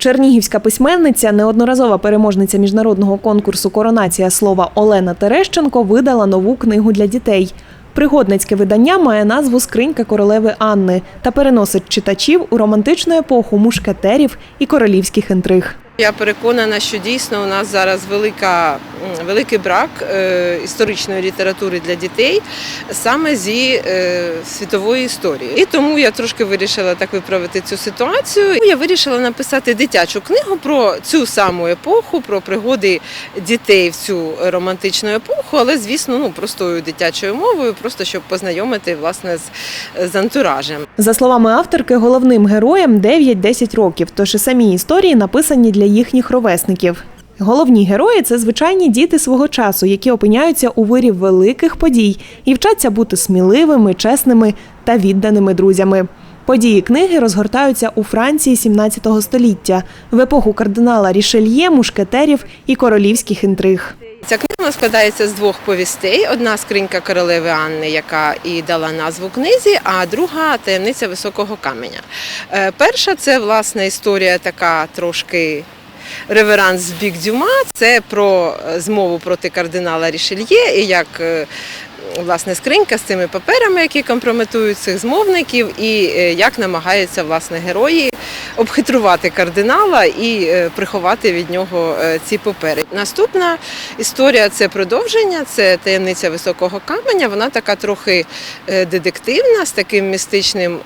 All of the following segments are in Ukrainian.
Чернігівська письменниця, неодноразова переможниця міжнародного конкурсу Коронація слова Олена Терещенко видала нову книгу для дітей. Пригодницьке видання має назву Скринька королеви Анни та переносить читачів у романтичну епоху мушкетерів і королівських інтриг. Я переконана, що дійсно у нас зараз велика, великий брак е, історичної літератури для дітей саме зі е, світової історії. І тому я трошки вирішила так виправити цю ситуацію. Я вирішила написати дитячу книгу про цю саму епоху, про пригоди дітей в цю романтичну епоху, але звісно, ну простою дитячою мовою, просто щоб познайомити власне з, з антуражем. За словами авторки, головним героям 9-10 років, тож і самі історії написані для їхніх ровесників. Головні герої це звичайні діти свого часу, які опиняються у вирі великих подій і вчаться бути сміливими, чесними та відданими друзями. Події книги розгортаються у Франції 17 століття в епоху кардинала Рішельє, мушкетерів і королівських інтриг. Ця книга складається з двох повістей. Одна скринька королеви Анни, яка і дала назву книзі, а друга таємниця високого каменя. Е, Перша це власне історія така трошки. Реверанс в бік Дюма це про е, змову проти кардинала Рішельє і як е, власне скринька з цими паперами, які компрометують цих змовників, і е, як намагаються власне герої обхитрувати кардинала і приховати від нього ці папери. Наступна історія це продовження, це таємниця високого каменя. Вона така трохи детективна, з таким містичним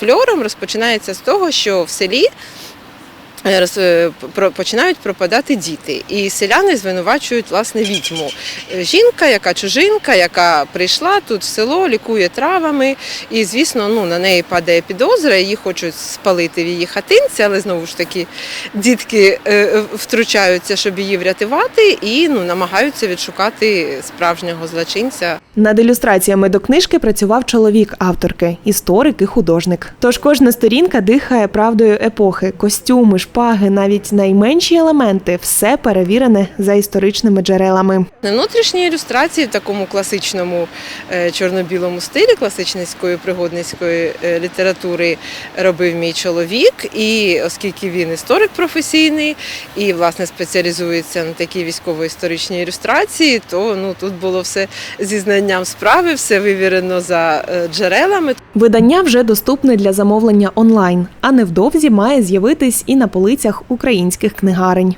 фльором. Розпочинається з того, що в селі. Е, Починають пропадати діти, і селяни звинувачують власне відьму. Е, Жінка, яка чужинка, яка прийшла тут в село, лікує травами, і звісно, ну на неї падає підозра, її хочуть спалити в її хатинці, але знову ж таки дітки е, втручаються, щоб її врятувати, і ну намагаються відшукати справжнього злочинця. Над ілюстраціями до книжки працював чоловік авторки, історик і художник. Тож кожна сторінка дихає правдою епохи, костюми, шпаги, навіть найменші елементи все перевірене за історичними джерелами. Внутрішні ілюстрації в такому класичному е, чорно-білому стилі, класичницької пригодницької е, літератури робив мій чоловік. І оскільки він історик професійний і власне спеціалізується на такій військово-історичній ілюстрації, то ну тут було все зі знанням справи, все вивірено за е, джерелами. Видання вже доступне для замовлення онлайн, а невдовзі має з'явитись і на полицях українських книгарень.